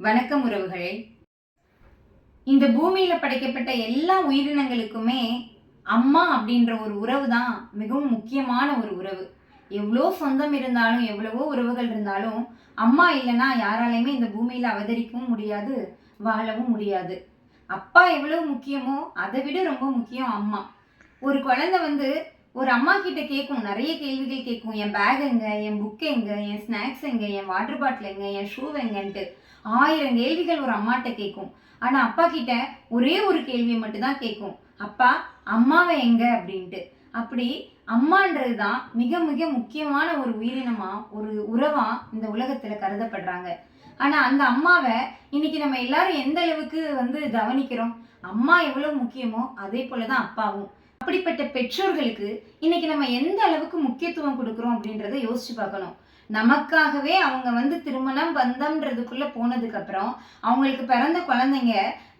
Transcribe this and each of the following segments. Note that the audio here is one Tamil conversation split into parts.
வணக்கம் உறவுகளே. இந்த பூமியில் படைக்கப்பட்ட எல்லா உயிரினங்களுக்குமே அம்மா அப்படின்ற ஒரு உறவு தான் மிகவும் முக்கியமான ஒரு உறவு. எவ்வளோ சொந்தம் இருந்தாலும் எவ்வளவோ உறவுகள் இருந்தாலும் அம்மா இல்லைன்னா யாராலையுமே இந்த பூமியில் அவதரிக்கவும் முடியாது வாழவும் முடியாது. அப்பா எவ்வளவு முக்கியமோ அதை விட ரொம்ப முக்கியம் அம்மா. ஒரு குழந்தை வந்து ஒரு அம்மா கிட்ட கேட்கும் நிறைய கேள்விகள் கேட்கும். என் பேக் எங்க என் புக் எங்க என் ஸ்நாக்ஸ் எங்க என் வாட்டர் பாட்டில் எங்க என் ஷூ எங்கன்ட்டு ஆயிரம் கேள்விகள் ஒரு அம்மாட்ட கேட்கும். ஆனா அப்பா கிட்ட ஒரே ஒரு கேள்வியை மட்டும்தான் கேட்கும். அப்பா அம்மாவை எங்க? அப்படின்ட்டு. அப்படி அம்மான்றது தான் மிக மிக முக்கியமான ஒரு உயிரினமா ஒரு உறவா இந்த உலகத்துல கருதப்படுறாங்க. ஆனா அந்த அம்மாவை இன்னைக்கு நம்ம எல்லாரும் எந்த அளவுக்கு வந்து கவனிக்கிறோம்? அம்மா எவ்வளவு முக்கியமோ அதே போலதான் அப்பாவும். அப்படிப்பட்ட பெற்றோர்களுக்கு இன்னைக்கு நம்ம எந்த அளவுக்கு முக்கியத்துவம் கொடுக்குறோம் அப்படின்றத யோசிச்சு பார்க்கணும். நமக்காகவே அவங்க வந்து திருமணம் பந்தம்ன்றதுக்குள்ள போனதுக்கு அப்புறம் அவங்களுக்கு பிறந்த குழந்தைங்க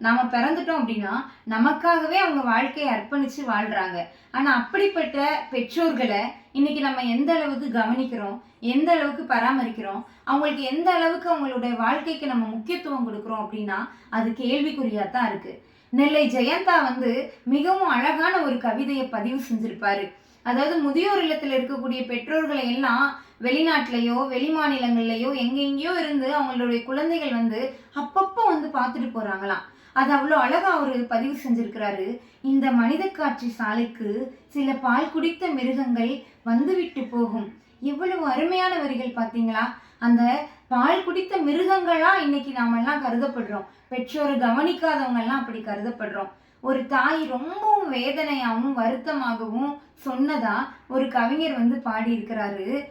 நாம பிறந்துட்டோம் அப்படின்னா நமக்காகவே அவங்க வாழ்க்கையை அர்ப்பணிச்சு வாழ்றாங்க. ஆனா அப்படிப்பட்ட பெற்றோர்களை இன்னைக்கு நம்ம எந்த அளவுக்கு கவனிக்கிறோம் எந்த அளவுக்கு பராமரிக்கிறோம் அவங்களுக்கு எந்த அளவுக்கு அவங்களுடைய வாழ்க்கைக்கு நம்ம முக்கியத்துவம் கொடுக்குறோம் அப்படின்னா அது கேள்விக்குறியா தான் இருக்கு. நெல்லை ஜெயந்தா வந்து மிகவும் அழகான ஒரு கவிதையை பதிவு செஞ்சிருப்பாரு. அதாவது முதியோர் இல்லத்தில் இருக்கக்கூடிய பெற்றோர்களை எல்லாம் வெளிநாட்டிலையோ வெளி மாநிலங்கள்லையோ எங்கெங்கேயோ இருந்து அவங்களுடைய குழந்தைகள் வந்து அப்பப்போ வந்து பார்த்துட்டு போறாங்களாம். அது அவ்வளோ அழகா அவர் பதிவு செஞ்சிருக்கிறாரு. இந்த மனித காட்சி சாலைக்கு சில பால் குடித்த மிருகங்கள் வந்துவிட்டு போகும். எவ்வளவு அருமையான வரிகள் பார்த்தீங்களா? அந்த பால் குடித்த மிருகங்களாக இன்னைக்கு நாமெல்லாம் கருதப்படுறோம். பெற்றோரை கவனிக்காதவங்கெல்லாம் அப்படி கருதப்படுறோம். ஒரு தாய் ரொம்பவும் வேதனையாகவும் வருத்தமாகவும் சொன்னதா ஒரு கவிஞர் வந்து பாடியிருக்கிறாரு.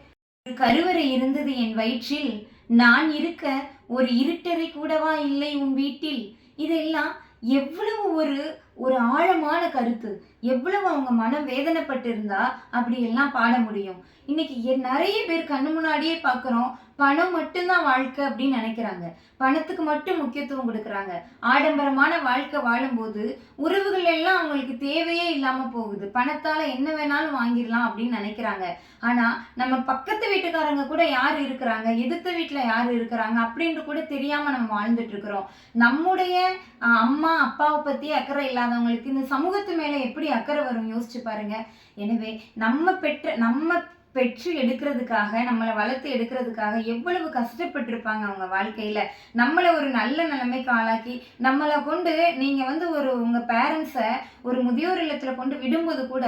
ஒரு கருவறை இருந்தது என் வயிற்றில். நான் இருக்க ஒரு இருட்டறை கூடவா இல்லை உன் வீட்டில்? இதெல்லாம் எவ்வளவு ஒரு ஒரு ஆழமான கருத்து. எவ்வளவு அவங்க மனம் வேதனைப்பட்டிருந்தா அப்படி எல்லாம் பாட முடியும். இன்னைக்கு நிறைய பேர் கண்ணு முன்னாடியே பார்க்குறோம் பணம் மட்டும்தான் வாழ்க்கை அப்படின்னு நினைக்கிறாங்க. பணத்துக்கு மட்டும் முக்கியத்துவம் கொடுக்குறாங்க. ஆடம்பரமான வாழ்க்கை வாழும்போது உறவுகள் எல்லாம் அவங்களுக்கு தேவையே இல்லாம போகுது. பணத்தால என்ன வேணாலும் வாங்கிடலாம் அப்படின்னு நினைக்கிறாங்க. ஆனா நம்ம பக்கத்து வீட்டுக்காரங்க கூட யார் இருக்கிறாங்க? எதிர்த்த வீட்டுல யார் இருக்கிறாங்க? அப்படின்ட்டு கூட தெரியாம நம்ம வாழ்ந்துட்டு இருக்கிறோம். நம்முடைய அம்மா அப்பாவை பத்தி அக்கறை இல்லாதவங்களுக்கு இந்த சமூகத்து மேல எப்படி அக்கறை வரும் யோசிச்சு பாருங்க. எனவே நம்ம பெற்ற நம்ம பெற்று எடுக்கிறதுக்காக நம்மளை வளர்த்து எடுக்கிறதுக்காக எவ்வளவு கஷ்டப்பட்டிருப்பாங்க அவங்க வாழ்க்கையில. நம்மளை ஒரு நல்ல நிலைமைக்கு ஆளாக்கி நம்மளை கொண்டு நீங்க வந்து ஒரு உங்க பேரண்ட்ஸை ஒரு முதியோர் இல்லத்துல கொண்டு விடும்போது கூட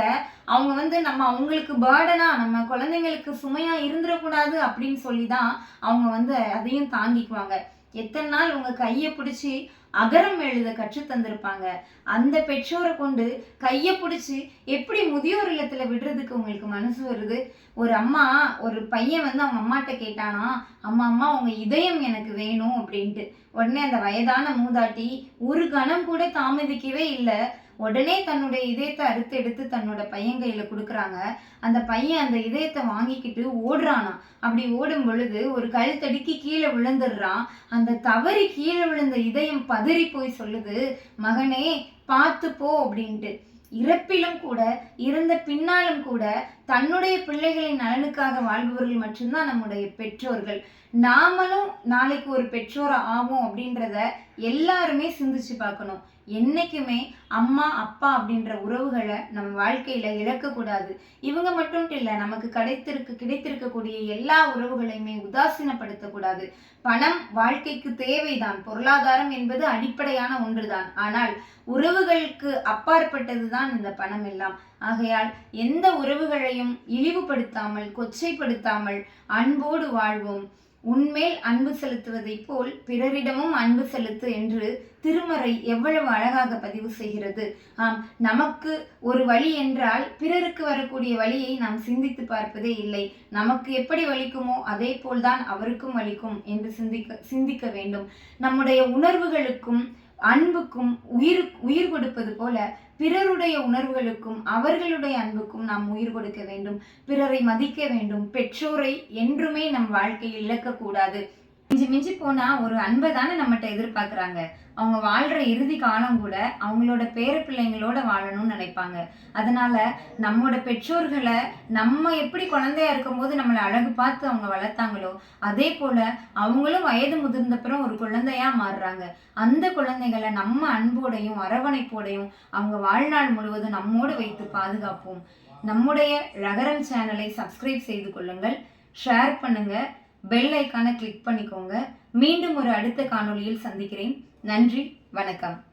அவங்க வந்து நம்ம அவங்களுக்கு பேர்டனா நம்ம குழந்தைங்களுக்கு சுமையா இருந்துடக்கூடாது அப்படின்னு சொல்லி தான் அவங்க வந்து அதையும் தாங்கிக்குவாங்க. எத்தனை நாள் உங்க கையை பிடிச்சி அகரம் எழுத கற்று தந்திருப்பாங்க. அந்த பெற்றோரை கொண்டு கையை பிடிச்சி எப்படி முதியோர் இல்லத்தில் விடுறதுக்கு உங்களுக்கு மனசு வருது? ஒரு அம்மா ஒரு பையன் வந்து அவங்க அம்மாட்ட கேட்டானா அம்மா அம்மா உங்க இதயம் எனக்கு வேணும் அப்படின்ட்டு. உடனே அந்த வயதான மூதாட்டி ஒரு கணம் கூட தாமதிக்கவே இல்லை. உடனே தன்னுடைய இதயத்தை அறுத்து எடுத்து தன்னோட பையன் கையில கொடுக்குறாங்க. அந்த பையன் அந்த இதயத்தை வாங்கிக்கிட்டு ஓடுறானா. அப்படி ஓடும் பொழுது ஒரு கல் தடுக்கி கீழே விழுந்துடுறான். அந்த தவறி கீழே விழுந்த இதயம் பதறி போய் சொல்லுது மகனே பார்த்து போ அப்படின்ட்டு. இறப்பிலும் கூட இறந்த பின்னாலும் கூட தன்னுடைய பிள்ளைகளின் நலனுக்காக வாழ்பவர்கள் மட்டும்தான் நம்முடைய பெற்றோர்கள். நாமளும் நாளைக்கு ஒரு பெற்றோர் ஆவோம் அப்படின்றத எல்லாருமே சிந்திச்சு பார்க்கணும். என்றைக்குமே அம்மா அப்பா அப்படின்ற உறவுகளை நம்ம வாழ்க்கையில் இழக்கக்கூடாது. இவங்க மட்டும் இல்லை நமக்கு கிடைத்திருக்கு கிடைத்திருக்கக்கூடிய எல்லா உறவுகளையுமே உதாசீனப்படுத்தக்கூடாது. பணம் வாழ்க்கைக்கு தேவைதான். பொருளாதாரம் என்பது அடிப்படையான ஒன்றுதான். ஆனால் உறவுகளுக்கு அப்பாற்பட்டது தான் இந்த பணம் எல்லாம். ஆகையால் எந்த உறவுகளையும் இழிவுபடுத்தாமல் கொச்சைப்படுத்தாமல் அன்போடு வாழ்வோம். உன்மேல் அன்பு செலுத்துவதைப் போல் பிறரிடமும் அன்பு செலுத்து என்று திருமறை எவ்வளவு அழகாக பதிவு செய்கிறது. ஆம் நமக்கு ஒரு வழி என்றால் பிறருக்கு வரக்கூடிய வழியை நாம் சிந்தித்து பார்ப்பதே இல்லை. நமக்கு எப்படி வலிக்குமோ அதே போல்தான் அவருக்கும் வலிக்கும் என்று சிந்திக்க சிந்திக்க வேண்டும். நம்முடைய உணர்வுகளுக்கும் அன்புக்கும் உயிர் உயிர் கொடுப்பது போல பிறருடைய உணர்வுகளுக்கும் அவர்களுடைய அன்புக்கும் நாம் உயிர் கொடுக்க வேண்டும். பிறரை மதிக்க வேண்டும். பெற்றோரை என்றுமே நம் வாழ்க்கையில் இழக்கக்கூடாது. மிஞ்சி மிஞ்சி போனா ஒரு அன்பை தானே நம்மகிட்ட எதிர்பார்க்குறாங்க. அவங்க வாழ்ற இறுதி காலம் கூட அவங்களோட பேர பிள்ளைங்களோட வாழணும்னு நினைப்பாங்க. அதனால நம்மோட பெற்றோர்களை நம்ம எப்படி குழந்தையா இருக்கும்போது நம்மளை அழகு பார்த்து அவங்க வளர்த்தாங்களோ அதே போல அவங்களும் வயது முதிர்ந்தப்புறம் ஒரு குழந்தையா மாறுறாங்க. அந்த குழந்தைகளை நம்ம அன்போடையும் அரவணைப்போடையும் அவங்க வாழ்நாள் முழுவதும் நம்மோடு வைத்து பாதுகாப்போம். நம்முடைய ரகரம் சேனலை சப்ஸ்கிரைப் செய்து கொள்ளுங்கள். ஷேர் பண்ணுங்கள் பெல் ஐக்கானை கிளிக் பண்ணிக்கோங்க. மீண்டும் ஒரு அடுத்த காணொளியில் சந்திக்கிறேன். நன்றி வணக்கம்.